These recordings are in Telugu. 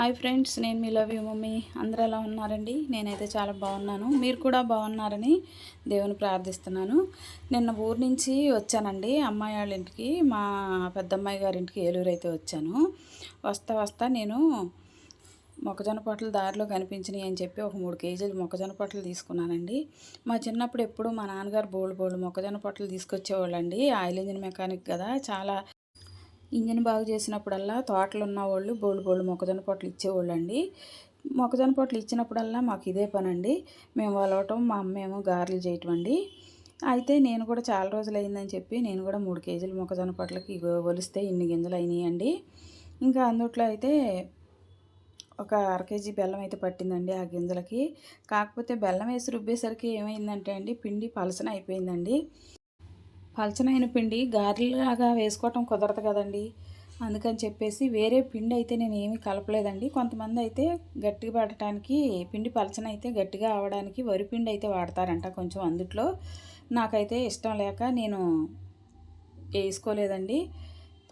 హాయ్ ఫ్రెండ్స్ నేను మీ లవ్ యూ మమ్మీ. అందరూ ఎలా ఉన్నారండి? నేనైతే చాలా బాగున్నాను. మీరు కూడా బాగున్నారని దేవుని ప్రార్థిస్తున్నాను. నిన్న ఊరు నుంచి వచ్చానండి. అమ్మాయి వాళ్ళ ఇంటికి మా పెద్దమ్మాయి గారి ఇంటికి ఏలూరు అయితే వచ్చాను. వస్తా వస్తా నేను మొక్కజొన్న పొట్టలు దారిలో కనిపించినాయి అని చెప్పి ఒక మూడు కేజీలు మొక్కజొన్న పొట్టలు తీసుకున్నానండి. మా చిన్నప్పుడు ఎప్పుడు మా నాన్నగారు బోల్డ్ బోల్డ్ మొక్కజొన్న పొట్టలు తీసుకొచ్చేవాళ్ళండి. ఆయిల్ ఇంజిన్ మెకానిక్ కదా చాలా ఇంజన్ బాగు చేసినప్పుడల్లా తోటలు ఉన్న వాళ్ళు బోళ్ళు బోళ్ళు మొక్కజొన్న పొట్లు ఇచ్చేవాళ్ళు అండి మొక్కజొన్న పొట్లు ఇచ్చినప్పుడల్లా మాకు ఇదే పని అండి మేము వలవటం మా అమ్మేము గారెలు చేయటం అండి అయితే నేను కూడా చాలా రోజులు అయిందని చెప్పి నేను కూడా మూడు కేజీలు మొక్కజొన్న పొట్లకి ఒలిస్తే ఇన్ని గింజలు అయినాయండి. ఇంకా అందుట్లో అయితే ఒక అర కేజీ బెల్లం అయితే పట్టిందండి ఆ గింజలకి. కాకపోతే బెల్లం వేసి రుబ్బేసరికి ఏమైందంటే అండి పిండి పలసన అయిపోయిందండి. పలచనైన పిండి గారెలాగా వేసుకోవటం కుదరదు కదండి. అందుకని చెప్పేసి వేరే పిండి అయితే నేను ఏమీ కలపలేదండి. కొంతమంది అయితే గట్టిగా పడటానికి పిండి పలచన అయితే గట్టిగా అవడానికి వరి పిండి అయితే వాడతారంట కొంచెం అందుట్లో. నాకైతే ఇష్టం లేక నేను వేసుకోలేదండి.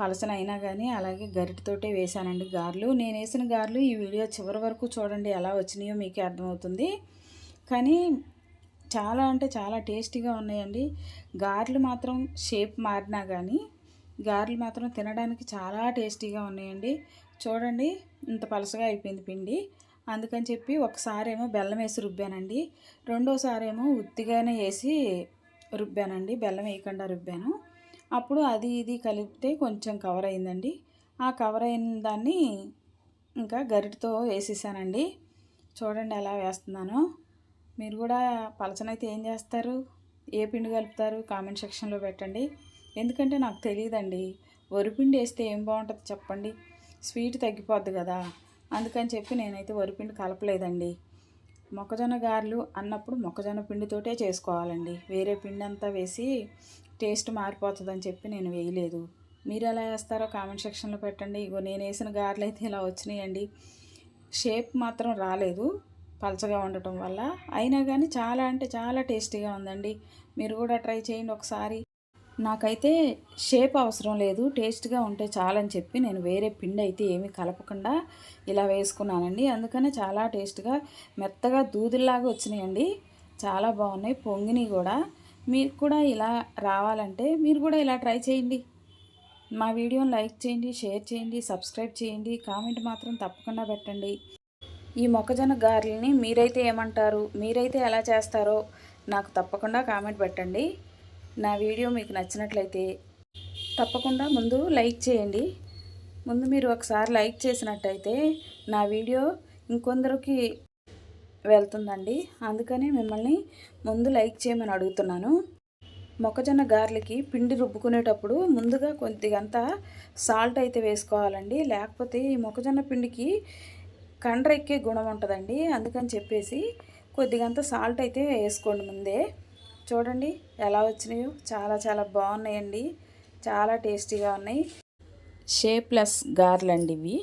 పలసన అయినా కానీ అలాగే గరిటతోటే వేసానండి గారెలు. నేను వేసిన గారెలు ఈ వీడియో చివరి వరకు చూడండి ఎలా వచ్చినాయో మీకే అర్థమవుతుంది. కానీ చాలా అంటే చాలా టేస్టీగా ఉన్నాయండి. గారెలు మాత్రం షేప్ మారినా కానీ గారెలు మాత్రం తినడానికి చాలా టేస్టీగా ఉన్నాయండి. చూడండి ఇంత పలసగా అయిపోయింది పిండి. అందుకని చెప్పి ఒకసారేమో బెల్లం వేసి రుబ్బానండి. రెండోసారేమో ఉత్తిగానే వేసి రుబ్బానండి. బెల్లం వేయకుండా రుబ్బాను. అప్పుడు అది ఇది కలిపితే కొంచెం కవర్ అయిందండి. ఆ కవర్ అయిన దాన్ని ఇంకా గరిటతో వేసేసానండి. చూడండి ఎలా వేస్తున్నానో. మీరు కూడా పలచనైతే ఏం చేస్తారు? ఏ పిండి కలుపుతారు? కామెంట్ సెక్షన్లో పెట్టండి. ఎందుకంటే నాకు తెలియదండి వరిపిండి వేస్తే ఏం బాగుంటుంది చెప్పండి? స్వీట్ తగ్గిపోద్ది కదా. అందుకని చెప్పి నేనైతే వరిపిండి కలపలేదండి. మొక్కజొన్న గారెలు అన్నప్పుడు మొక్కజొన్న పిండితోటే చేసుకోవాలండి. వేరే పిండి అంతా వేసి టేస్ట్ మారిపోతుందని చెప్పి నేను వేయలేదు. మీరు ఎలా వేస్తారో కామెంట్ సెక్షన్లో పెట్టండి. ఇగో నేను వేసిన గారెలు అయితే ఇలా వచ్చినాయండి. షేప్ మాత్రం రాలేదు. పలచగా ఉండటం వల్ల. అయినా కానీ చాలా అంటే చాలా టేస్టీగా ఉందండి. మీరు కూడా ట్రై చేయండి ఒకసారి. నాకైతే షేప్ అవసరం లేదు. టేస్ట్గా ఉంటే చాలని చెప్పి నేను వేరే పిండి అయితే ఏమీ కలపకుండా ఇలా వేసుకున్నానండి. అందుకనే చాలా టేస్ట్గా మెత్తగా దూదుల్లాగా వచ్చినాయండి. చాలా బాగున్నాయి. పొంగినవి కూడా. మీరు కూడా ఇలా రావాలంటే మీరు కూడా ఇలా ట్రై చేయండి. మా వీడియోని లైక్ చేయండి షేర్ చేయండి సబ్స్క్రైబ్ చేయండి. కామెంట్ మాత్రం తప్పకుండా పెట్టండి. ఈ మొక్కజొన్న గారెల్ని మీరైతే ఏమంటారు? మీరైతే ఎలా చేస్తారో నాకు తప్పకుండా కామెంట్ పెట్టండి. నా వీడియో మీకు నచ్చినట్లయితే తప్పకుండా ముందు లైక్ చేయండి. ముందు మీరు ఒకసారి లైక్ చేసినట్టయితే నా వీడియో ఇంకొందరికి వెళ్తుందండి. అందుకని మిమ్మల్ని ముందు లైక్ చేయమని అడుగుతున్నాను. మొక్కజొన్న గారెలకి పిండి రుబ్బుకునేటప్పుడు ముందుగా కొద్దిగంత సాల్ట్ అయితే వేసుకోవాలండి. లేకపోతే ఈ మొక్కజొన్న పిండికి కండ్ర ఎక్కే గుణం ఉంటుందండి. అందుకని చెప్పేసి కొద్దిగంత సాల్ట్ అయితే వేసుకోండి ముందే. చూడండి ఎలా వచ్చినాయో. చాలా చాలా బాగున్నాయండి. చాలా టేస్టీగా ఉన్నాయి. షేప్లెస్ గార్లండి ఇవి.